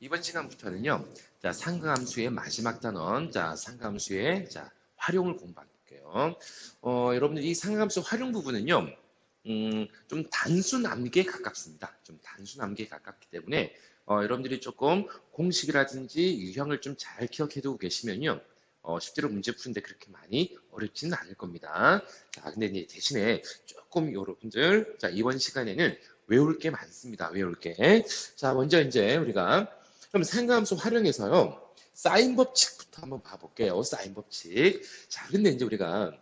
이번 시간부터는요, 자, 상가함수의 마지막 단원, 자, 상가함수의 자, 활용을 공부할게요. 어, 여러분들 이 상가함수 활용 부분은요, 음, 좀 단순 암기에 가깝습니다. 좀 단순 암기에 가깝기 때문에 어, 여러분들이 조금 공식이라든지 유형을 좀 잘 기억해두고 계시면요, 어, 실제로 문제 푸는데 그렇게 많이 어렵지는 않을 겁니다. 자, 근데 이제 대신에 조금 여러분들, 자, 이번 시간에는 외울 게 많습니다. 외울 게. 자, 먼저 이제 우리가 그럼 상가함수 활용해서요. 사인 법칙부터 한번 봐볼게요. 사인 법칙. 자, 근데 이제 우리가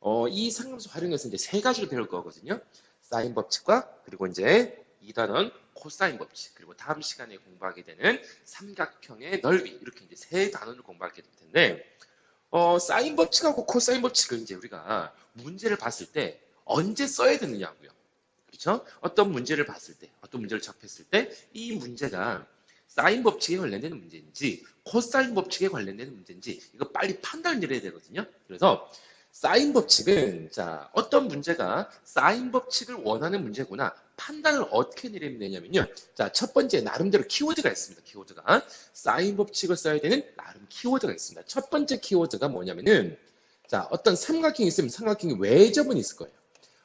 어, 이 상가함수 활용해서 이제 세 가지를 배울 거거든요. 사인 법칙과 그리고 이제 2단원 코사인 법칙 그리고 다음 시간에 공부하게 되는 삼각형의 넓이 이렇게 이제 세 단원을 공부하게 될 텐데 어, 사인 법칙하고 코사인 법칙을 이제 우리가 문제를 봤을 때 언제 써야 되느냐고요. 그렇죠? 어떤 문제를 봤을 때, 어떤 문제를 접했을 때 이 문제가 사인 법칙에 관련되는 문제인지 코사인 법칙에 관련되는 문제인지 이거 빨리 판단을 내려야 되거든요. 그래서 사인 법칙은 자 어떤 문제가 사인 법칙을 원하는 문제구나 판단을 어떻게 내리면 되냐면요. 자 첫 번째 나름대로 키워드가 있습니다. 키워드가 사인 법칙을 써야 되는 나름 키워드가 있습니다. 첫 번째 키워드가 뭐냐면은 자 어떤 삼각형이 있으면 삼각형이 외접원이 있을 거예요.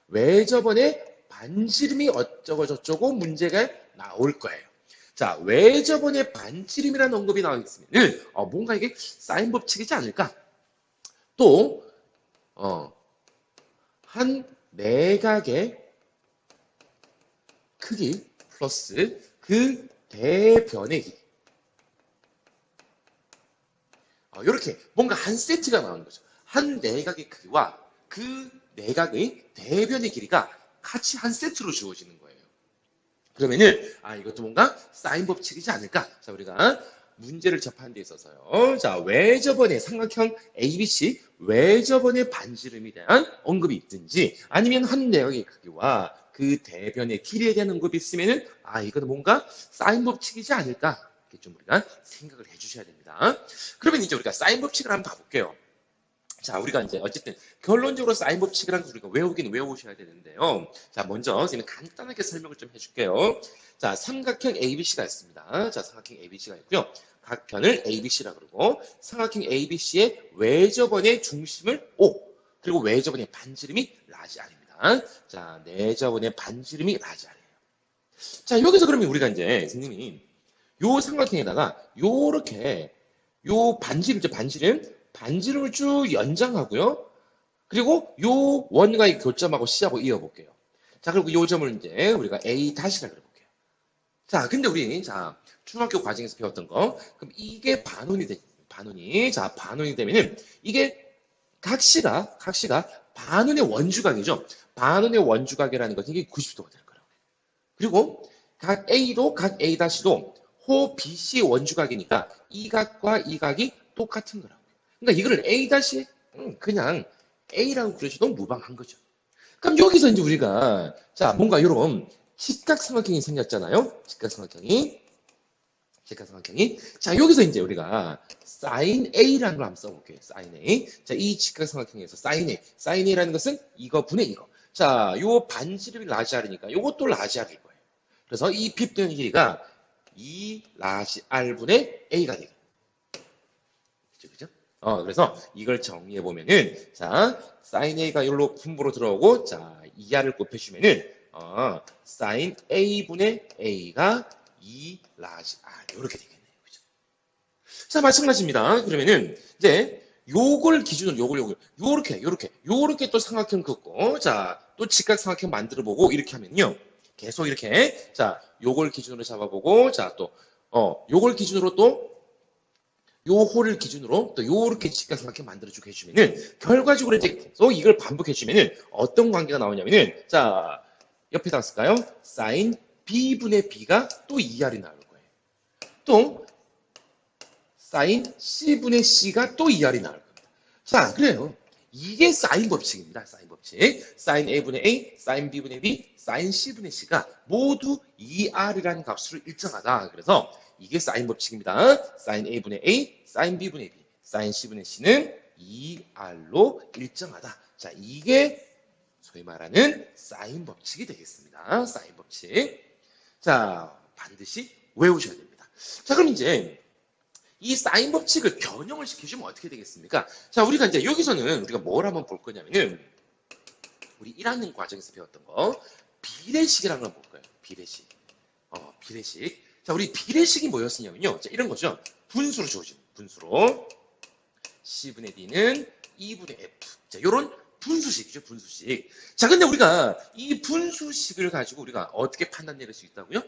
외접원에 반지름이 어쩌고 저쩌고 문제가 나올 거예요. 자, 외접원의 반지름이라는 언급이 나와 있으면 어, 뭔가 이게 사인 법칙이지 않을까? 또, 어, 한 내각의 크기 플러스 그 대변의 길이. 어, 이렇게 뭔가 한 세트가 나오는 거죠. 한 내각의 크기와 그 내각의 대변의 길이가 같이 한 세트로 주어지는 거예요. 그러면은 아 이것도 뭔가 사인 법칙이지 않을까? 자 우리가 문제를 접하는 데 있어서요. 자 외접원의 삼각형 ABC 외접원의 반지름에 대한 언급이 있든지 아니면 한 내역의 크기와 그 대변의 길이에 대한 언급이 있으면은 아 이거는 뭔가 사인 법칙이지 않을까? 이렇게 좀 우리가 생각을 해 주셔야 됩니다. 그러면 이제 우리가 사인 법칙을 한번 봐 볼게요. 자, 우리가 이제 어쨌든 결론적으로 사인 법칙이라는 걸 우리가 외우긴 외우셔야 되는데요. 자, 먼저 선생님 간단하게 설명을 좀 해줄게요. 자, 삼각형 ABC가 있습니다. 자, 삼각형 ABC가 있고요. 각 편을 ABC라 그러고 삼각형 ABC의 외접원의 중심을 O 그리고 외접원의 반지름이 라지 R입니다. 자, 내접원의 반지름이 라지 R이에요. 자, 여기서 그러면 우리가 이제 선생님이 요 삼각형에다가 요렇게 요 반지름, 저 반지름 반지름을 쭉 연장하고요. 그리고 요 원과의 교점하고 C하고 이어볼게요. 자, 그리고 요 점을 이제 우리가 A 다시라 그래볼게요. 자, 근데 우리, 자, 중학교 과정에서 배웠던 거. 그럼 이게 반원이 되, 반원이, 자, 반원이 되면은 이게 각시가, 각시가 반원의 원주각이죠. 반원의 원주각이라는 것은 이게 90도가 될 거라고. 그리고 각 A도 각 A 다시도 호 BC의 원주각이니까 이 각과 이 각이 똑같은 거라고. 그러니까 이거를 A 다시 음, 그냥 A라고 그러셔도 무방한 거죠. 그럼 여기서 이제 우리가 자 뭔가 이런 직각삼각형이 생겼잖아요. 직각삼각형이 직각삼각형이 자 여기서 이제 우리가 sin A라는 걸 한번 써볼게요. sin A 자이 직각삼각형에서 sin A sin A라는 것은 이거 분의 이거 자요 반지름이 라지 R이니까 요것도 라지 R일 거예요. 그래서 이 핍된 길이가 2 라지 R분의 A가 되겠죠. 그죠? 그죠? 어, 그래서 이걸 정리해 보면은 자, sin a가 여기로 분모로 들어오고 자, 2r을 곱해주면은 어, sin a분의 a가 2 라지 r 이렇게 되겠네요. 그죠? 자, 마찬가지입니다. 그러면은 이제 요걸 기준으로 요걸 요걸 요렇게 요렇게 요렇게 또 삼각형 긋고 자, 또 직각 삼각형 만들어 보고 이렇게 하면요. 계속 이렇게 자, 요걸 기준으로 잡아 보고 자, 또 어, 요걸 기준으로 또 요 호를 기준으로 또 요렇게 직각삼각형 만들어주고 해주면은 결과적으로 이제 계속 이걸 반복해주면은 어떤 관계가 나오냐면은 자 옆에다 쓸까요? sin b분의 b가 또 2r이 나올 거예요. 또 sin c분의 c가 또 2r이 나올 겁니다. 자 그래요. 이게 사인 법칙입니다. 사인 법칙. sin a분의 a, sin b분의 b, sin c분의 c가 모두 2r이라는 값으로 일정하다. 그래서 이게 사인 법칙입니다. sin a분의 a, sin b분의 b, sin c분의 c는 2r로 일정하다. 자, 이게 소위 말하는 사인 법칙이 되겠습니다. 사인 법칙. 자, 반드시 외우셔야 됩니다. 자, 그럼 이제 이 사인 법칙을 변형을 시켜주면 어떻게 되겠습니까? 자, 우리가 이제 여기서는 우리가 뭘 한번 볼 거냐면은 우리 1학년 과정에서 배웠던 거 비례식이라는 걸 볼 거예요. 비례식. 어, 비례식. 자, 우리 비례식이 뭐였었냐면요. 자, 이런 거죠. 분수로 주어진 분수로 C분의 D는 2분의 F. 자, 요런 분수식이죠, 분수식. 자, 근데 우리가 이 분수식을 가지고 우리가 어떻게 판단 내릴 수 있다고요?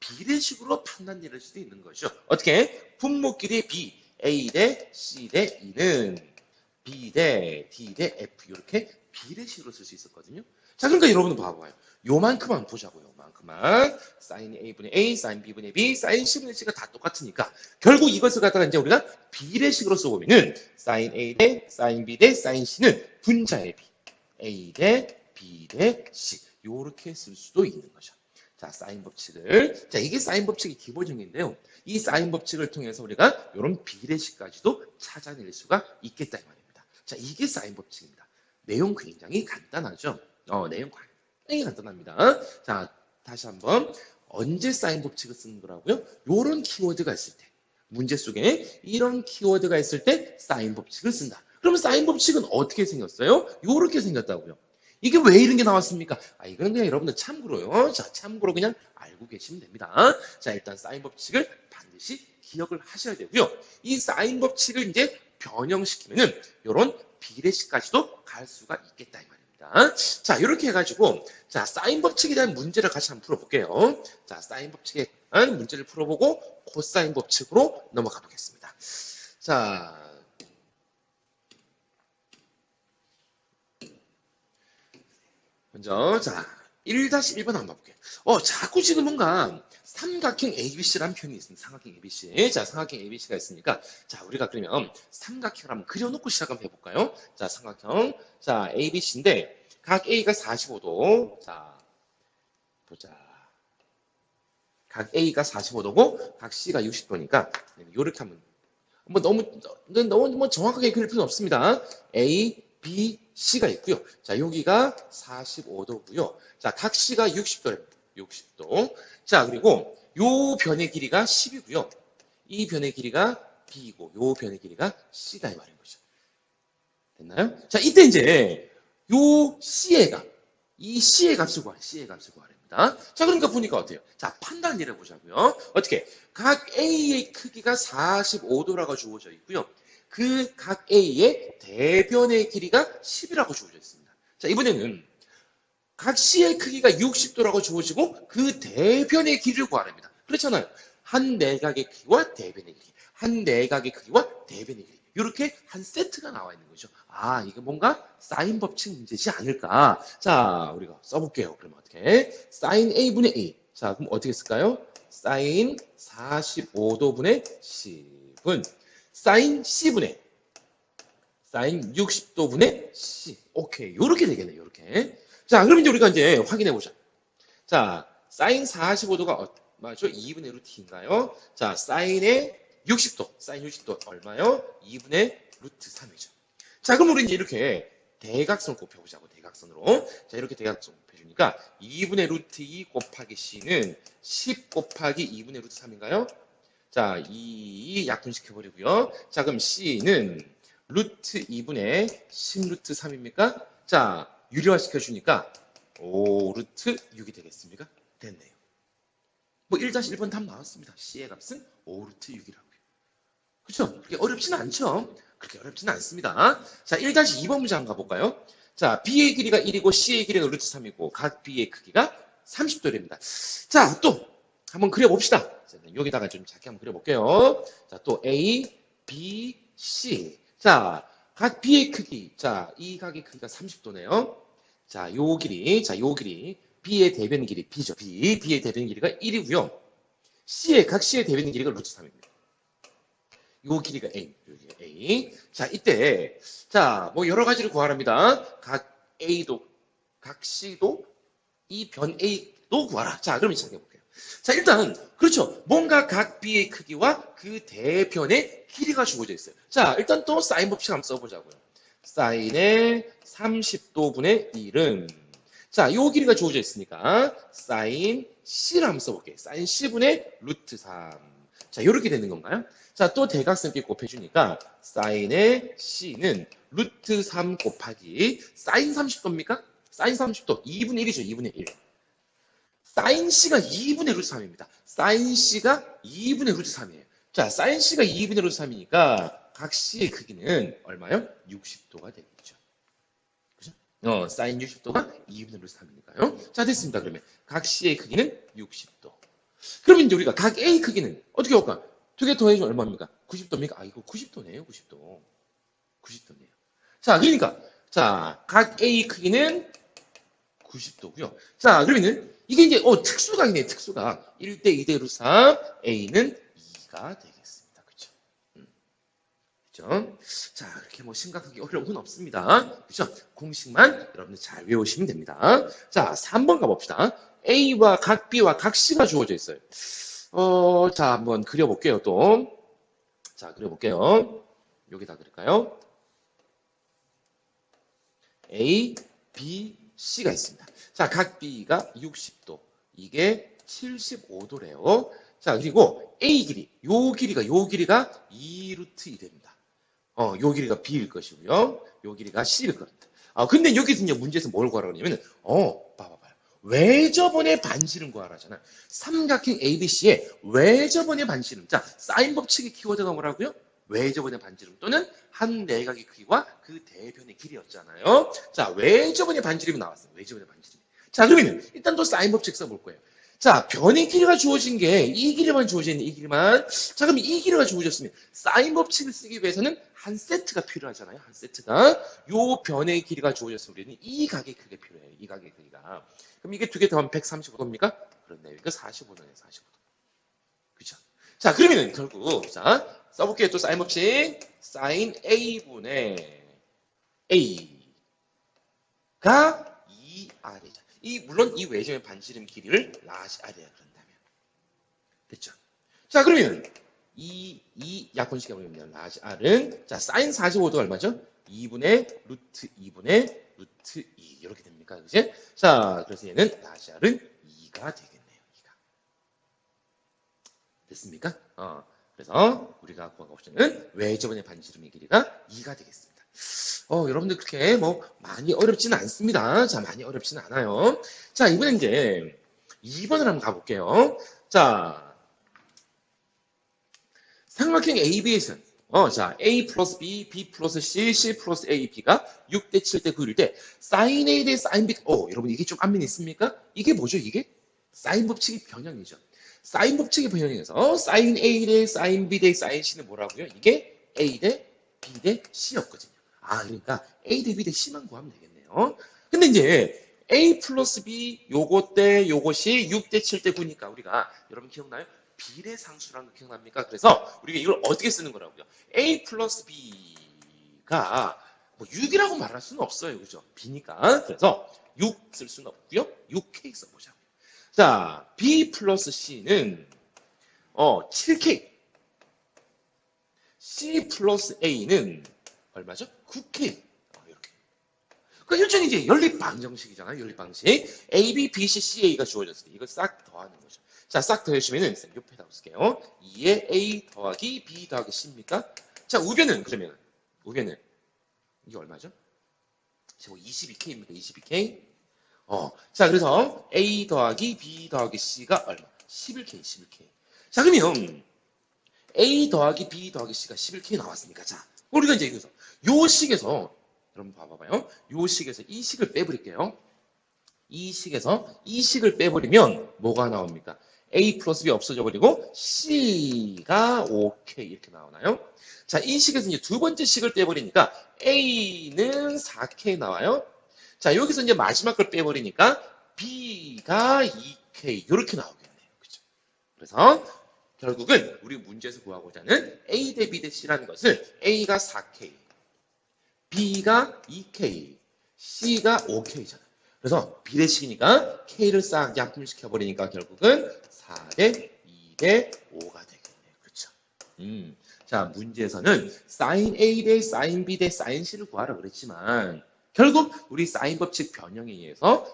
비례식으로 판단 내릴 수도 있는 거죠. 어떻게? 분모끼리 B, A 대 C 대 E는 B 대 D 대 F 이렇게 비례식으로 쓸 수 있었거든요. 자, 그러니까 여러분은 봐봐요. 요만큼만 보자고요. 요만큼만. 사인 A분의 A, 사인 B분의 B, 사인 C분의 C가 다 똑같으니까 결국 이것을 갖다가 이제 우리가 비례식으로 써보면은 사인 A 대 사인 B 대 사인 C는 분자의 B. A 대 B 대 C. 요렇게 쓸 수도 있는 거죠. 자, 사인 법칙을. 자, 이게 사인 법칙의 기본형인데요. 이 사인 법칙을 통해서 우리가 이런 비례식까지도 찾아낼 수가 있겠다 이 말입니다. 자, 이게 사인 법칙입니다. 내용 굉장히 간단하죠. 어, 내용 굉장히 간단합니다. 자, 다시 한번 언제 사인 법칙을 쓰는 거라고요? 요런 키워드가 있을 때 문제 속에 이런 키워드가 있을 때 사인 법칙을 쓴다. 그러면 사인 법칙은 어떻게 생겼어요? 요렇게 생겼다고요. 이게 왜 이런 게 나왔습니까? 아, 이건 그냥 여러분들 참고로요. 자, 참고로 그냥 알고 계시면 됩니다. 자, 일단 사인 법칙을 반드시 기억을 하셔야 되고요. 이 사인 법칙을 이제 변형시키면은 요런 비례식까지도 갈 수가 있겠다 이 말입니다. 자, 이렇게 해가지고 자 사인 법칙에 대한 문제를 같이 한번 풀어볼게요. 자, 사인 법칙에 대한 문제를 풀어보고 코사인 법칙으로 넘어가 보겠습니다. 자, 먼저 자 1-1번 한번 볼게요. 어, 자꾸 지금 뭔가 삼각형 ABC라는 표현이 있습니다. 삼각형 ABC. 자, 삼각형 ABC가 있으니까 자, 우리가 그러면 삼각형을 한번 그려놓고 시작 한번 해볼까요? 자, 삼각형. 자, ABC인데 각 A가 45도. 자, 보자. 각 A가 45도고 각 C가 60도니까 이렇게 하면 뭐 너무 너무 뭐 정확하게 그릴 필요는 없습니다. A, B, C가 있고요. 자, 여기가 45도고요. 자, 각 C가 60도입니다. 60도. 자, 그리고 요 변의 길이가 10이고요. 이 변의 길이가 B이고 요 변의 길이가 C다 이 말인 거죠. 됐나요? 자, 이때 이제 요 C의 값, 이 C의 값을 구하래. C의 값을 구하랍니다. 자, 그러니까 보니까 어때요? 자, 판단 내려보자고요. 어떻게? 각 A의 크기가 45도라고 주어져 있고요. 그 각 A의 대변의 길이가 10이라고 주어져 있습니다. 자, 이번에는 각 C의 크기가 60도라고 주어지고 그 대변의 길이를 구하랍니다. 그렇잖아요. 한 내각의 크기와 대변의 길이, 한 내각의 크기와 대변의 길이. 이렇게 한 세트가 나와 있는 거죠. 아, 이게 뭔가 사인 법칙 문제지 않을까? 자, 우리가 써볼게요. 그러면 어떻게? 사인 A분의 A. 자, 그럼 어떻게 쓸까요? 사인 45도분의 10은 사인 C분의 사인 60도분의 C. 오케이. 요렇게 되겠네요. 요렇게. 자, 그럼 이제 우리가 이제 확인해 보자. 자, 사인 45도가 어, 맞죠? 2분의 루트 T인가요? 자, 사인의 60도. 사인 60도 얼마요? 2분의 루트 3이죠. 자, 그럼 우리 이제 이렇게 대각선을 곱해보자고, 대각선으로. 자, 이렇게 대각선 곱해주니까 2분의 루트 2 곱하기 C는 10 곱하기 2분의 루트 3인가요? 자, 2 약분시켜버리고요. 자, 그럼 C는 루트 2분의 10 루트 3입니까? 자, 유리화 시켜주니까 5 루트 6이 되겠습니까? 됐네요. 뭐 1-1번 답 나왔습니다. C의 값은 5 루트 6이라고요. 그렇죠? 그렇게 어렵지는 않죠? 그렇게 어렵지는 않습니다. 자, 1-2번 문제 한번 가볼까요? 자, B의 길이가 1이고 C의 길이가 루트 3이고 각 B의 크기가 30도랍니다. 자, 또 한번 그려봅시다. 자, 여기다가 좀 작게 한번 그려볼게요. 자, 또 A, B, C. 자, 각 B의 크기. 자, 이 각의 크기가 30도네요. 자, 요 길이. 자, 요 길이. B의 대변 길이 B죠. B. B의 대변 길이가 1이고요. C의, 각 C의 대변 길이가 루트 3입니다. 요 길이가 A. 여기가 A. 자, 이때. 자, 뭐 여러 가지를 구하랍니다. 각 A도, 각 C도, 이 변 A도 구하라. 자, 그럼 시작해볼게요. 자, 일단, 그렇죠. 뭔가 각 B의 크기와 그 대변의 길이가 주어져 있어요. 자, 일단 또 사인 법칙 한번 써보자고요. 사인의 30도분의 1은 자, 요 길이가 주어져 있으니까 사인 C를 한번 써볼게요. 사인 C분의 루트 3. 자, 요렇게 되는 건가요? 자, 또 대각선끼리 곱해주니까 사인의 C는 루트 3 곱하기 사인 30도입니까? 사인 30도 2분의 1이죠. 2분의 1. 사인 C가 2분의 루트 3입니다. 사인 C가 2분의 루트 3이에요. 자, 사인 C가 2분의 루트 3이니까 각 C의 크기는 얼마요? 60도가 되겠죠. 그죠? 어, 사인 60도가 2분의 루트 3이니까요. 자, 됐습니다. 그러면 각 C의 크기는 60도. 그러면 이제 우리가 각 A 크기는 어떻게 할까? 두 개 더해주면 얼마입니까? 90도입니까? 아, 이거 90도네요. 90도. 90도네요. 자, 그러니까 자, 각 A 크기는 90도고요. 자, 그러면은 이게 이제 어 특수각이네. 특수각. 1대 2대 루트 3 A는 2가 되겠습니다. 그렇죠? 음. 그죠? 자, 그렇게 뭐 심각하게 어려운 건 없습니다. 그죠? 공식만 여러분들 잘 외우시면 됩니다. 자, 3번 가 봅시다. A와 각 B와 각 C가 주어져 있어요. 어, 자, 한번 그려 볼게요, 또. 자, 그려 볼게요. 여기다 그릴까요? A, B, C가 있습니다. 자, 각 B가 60도. 이게 75도래요. 자, 그리고 A 길이, 요 길이가, 요 길이가 2루트 2됩니다. 어, 요 길이가 B일 것이고요. 요 길이가 C일 겁니다. 아, 근데 여기서 이제 문제에서 뭘 구하라고 하냐면, 어, 봐봐봐요. 외접원의 반지름 구하라잖아. 삼각형 ABC의 외접원의 반지름. 자, 사인 법칙의 키워드가 뭐라고요? 외접원의 반지름 또는 한 내각의 크기와 그 대변의 길이었잖아요. 자, 외접원의 반지름이 나왔어요. 외접원의 반지름. 자, 그러면 일단 또 사인 법칙 써볼 거예요. 자, 변의 길이가 주어진 게 이 길이만 주어진 이 길이만. 자, 그럼 이 길이가 주어졌으면 사인 법칙을 쓰기 위해서는 한 세트가 필요하잖아요. 한 세트가. 요 변의 길이가 주어졌으면 우리는 이 각의 크기가 필요해요. 이 각의 크기가. 그럼 이게 두 개 더하면 135도입니까? 그렇네요. 이거 45도네요. 45도. 그죠? 자, 그러면은 결국 자, 써볼게요. 또 사인 법칙. 사인 A분의 A가 2R이죠. 이, 물론 이 외점의 반지름 길이를 라지 R이라 그런다면. 됐죠? 자, 그러면 이, 이 약분식에 보면 라지 R은 자, 사인 45도가 얼마죠? 2분의 루트 2분의 루트 2 이렇게 됩니까? 그지? 자, 그래서 얘는 라지 R은 2가 되겠네요. 2가. 됐습니까? 어. 그래서 우리가 구한 옵션은 외접원의 반지름의 길이가 2가 되겠습니다. 어, 여러분들 그렇게 뭐 많이 어렵지는 않습니다. 자, 많이 어렵지는 않아요. 자, 이번엔 이제 2번을 한번 가볼게요. 자, 삼각형 AB에서는 어, 자, A 플러스 B, B 플러스 C, C 플러스 A, B가 6대 7대 9일 때 사인 A 대 사인 B, 어, 여러분 이게 좀 안면 있습니까? 이게 뭐죠, 이게? 사인 법칙의 변형이죠. 사인 법칙의 변형에서 사인 A 대 사인 B 대 사인 C는 뭐라고요? 이게 A 대 B 대 C였거든요. 아, 그러니까 A 대 B 대 C만 구하면 되겠네요. 근데 이제 A 플러스 B 요거 때 요것이 6 대 7 대 9니까 우리가 여러분 기억나요? 비례 상수라는 거 기억납니까? 그래서 우리가 이걸 어떻게 쓰는 거라고요? A 플러스 B가 뭐 6이라고 말할 수는 없어요. 그죠? B니까. 그래서 6 쓸 수는 없고요. 6K 써보자고요. 자, B 플러스 C는 어 7K. C 플러스 A는 얼마죠? 9K. 어, 이렇게. 그 일종의 이제 연립 방정식이잖아요. 연립 방식. A, B, B, C, C, A가 주어졌을 때 이걸 싹 더하는 거죠. 자, 싹 더해주시면은 옆에다 쓸게요. 2에 A 더하기 B 더하기 C입니까? 자, 우변은 그러면 우변은 이게 얼마죠? 22K입니까? 22K. 어, 자, 그래서 A 더하기 B 더하기 C가 얼마? 11K, 11K. 자, 그러면 A 더하기 B 더하기 C가 11K 나왔으니까, 자, 우리가 이제 여기서 요 식에서 여러분 봐봐봐요. 요 식에서 이 식을 빼버릴게요. 이 식에서 이 식을 빼버리면 뭐가 나옵니까? A 플러스 B 없어져 버리고 C가 5K 이렇게 나오나요? 자, 이 식에서 이제 두 번째 식을 빼버리니까 A는 4K 나와요. 자, 여기서 이제 마지막 걸 빼버리니까 B가 2K 이렇게 나오겠네요. 그죠? 그래서 결국은 우리 문제에서 구하고자 하는 A 대 B 대 C라는 것을 A가 4K, B가 2K, C가 5K잖아요. 그래서 비례식이니까 K를 싹 약분시켜버리니까 결국은 4 대 2 대 5가 되겠네요. 그렇죠? 음. 자, 문제에서는 sin A 대 sin B 대 sin C를 구하라 그랬지만 결국 우리 사인 법칙 변형에 의해서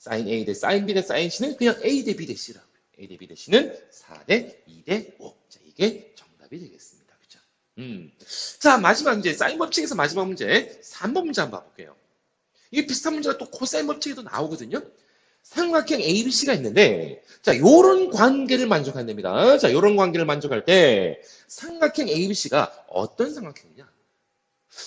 sin A 대 sin B 대 sin C는 그냥 A 대 B 대 C라고요. A 대 B 대 C는 4 대 2 대 5. 자, 이게 정답이 되겠습니다. 그죠? 음. 자, 마지막 문제. 사인 법칙에서 마지막 문제. 3번 문제 한번 봐볼게요. 이게 비슷한 문제가 또 코사인 법칙에도 나오거든요. 삼각형 ABC가 있는데, 자, 요런 관계를 만족한답니다. 자, 요런 관계를 만족할 때, 삼각형 ABC가 어떤 삼각형이냐?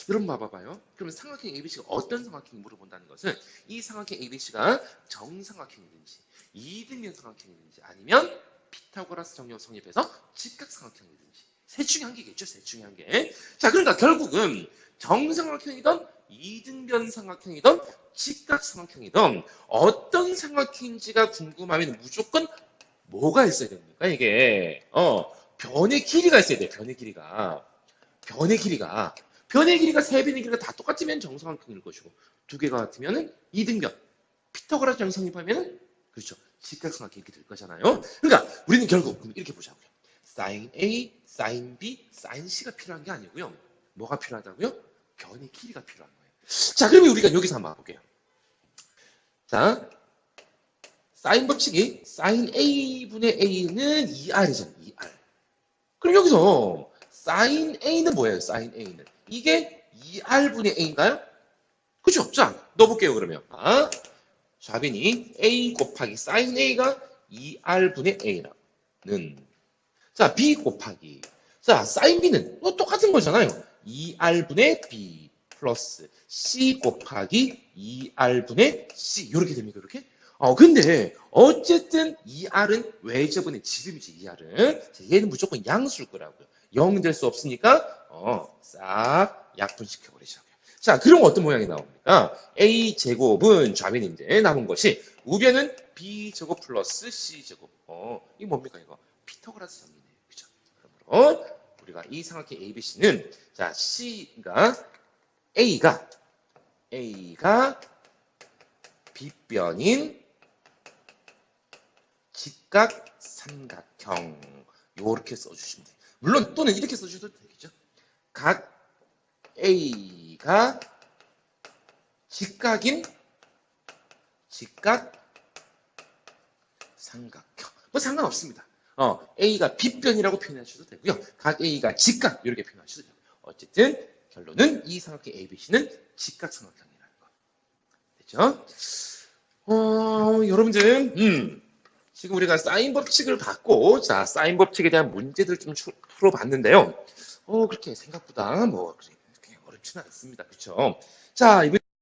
여러분 봐봐봐요. 그러면 삼각형 ABC가 어떤 삼각형이 물어본다는 것은 이 삼각형 ABC가 정삼각형이든지 이등변 삼각형이든지 아니면 피타고라스 정령 성립해서 직각 삼각형이든지 셋 중에 한 개겠죠. 셋 중에 한 개. 자, 그러니까 결국은 정삼각형이든 이등변 삼각형이든 직각 삼각형이든 어떤 삼각형인지가 궁금하면 무조건 뭐가 있어야 됩니까? 이게 어 변의 길이가 있어야 돼. 변의 길이가 변의 길이가 변의 길이가 세 변의 길이가 다 똑같으면 정삼각형일 것이고 두 개가 같으면은 이등변 피타고라스 정성립하면은 그렇죠. 직각삼각형 이렇게 될 거잖아요. 그러니까 우리는 결국 이렇게 보자고요. sin A, sin B, sin C가 필요한 게 아니고요. 뭐가 필요하다고요? 변의 길이가 필요한 거예요. 자, 그러면 우리가 여기서 한번 볼게요. 자, sin 법칙이 sin A분의 A는 2R이잖아요. 2R. 그럼 여기서 sin A는 뭐예요? sin A는. 이게 2R분의 A인가요? 그죠? 자, 넣어볼게요, 그러면. 아, 좌변이 A 곱하기 sin A가 2R분의 A라는. 자, B 곱하기. 자, sin B는 또 똑같은 거잖아요. 2R분의 B 플러스 C 곱하기 2R분의 C. 이렇게 됩니까? 이렇게? 어, 근데, 어쨌든 2R은 외접분의 지름이지, 2R은. 자, 얘는 무조건 양수일 거라고요. 0될수 없으니까, 어, 싹 약분시켜버리자고요. 자, 그럼 어떤 모양이 나옵니까? A 제곱은 좌변인데 남은 것이 우변은 B 제곱 플러스 C 제곱. 어, 이게 뭡니까 이거? 피타고라스 정리네요. 그죠? 그러므로 우리가 이 삼각형 ABC는 자, C가 A가 A가 빗변인 직각 삼각형 요렇게 써주시면 돼요. 물론 또는 이렇게 써주셔도 되겠죠. 각 A가 직각인 직각 삼각형. 뭐 상관없습니다. 어, A가 빗변이라고 표현하셔도 되고요. 각 A가 직각 이렇게 표현하셔도 되고요. 어쨌든 결론은 이 삼각형 ABC는 직각 삼각형이라는 거. 됐죠? 어, 여러분들, 음, 지금 우리가 사인 법칙을 갖고, 자, 사인 법칙에 대한 문제들 좀 추- 풀어봤는데요. 어, 그렇게 생각보다 뭐, 그렇게 어렵지는 않습니다. 그쵸? 자, 이번